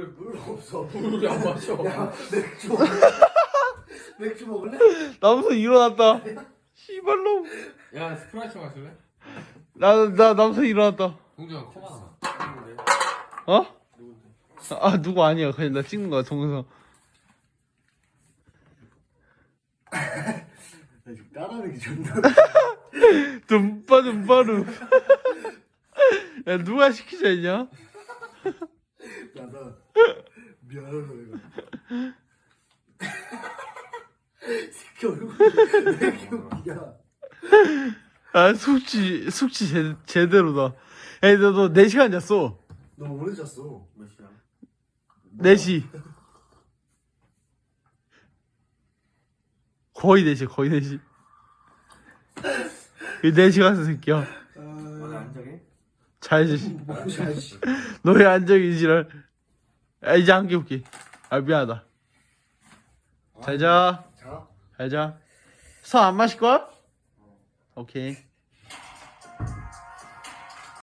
물, 물 없어. 물이 안 마셔. 야, 맥주 먹을래? 맥주 먹을래? 남순 일어났다. 씨발놈. 야 스프라이트 마실래? 나나 남순 일어났다. 동정아 컵 하나. 어? 아 누구 아니야. 그냥 나 찍는 거야 동영상. 나 지금 따라하는 게 존나. dum빠 dum빠루. 야 누가 시키자 했냐? 나나 미안하다 내가. 새끼 얼굴이 왜 이렇게 웃기냐? 아 숙취 숙취 제, 제대로다. 야 너너 4시간 잤어. 너 오래 잤어. 몇 시야? 4시. 거의 4시 거의 4시. 이 4시 갔어 새끼야. 오늘 안 자게? 자야지. 너의 안정이 지랄. 아 이제 안 깨울게. 아 미안하다. 잘 자. 자. 잘 자. 술안 마실 거야? 오케이.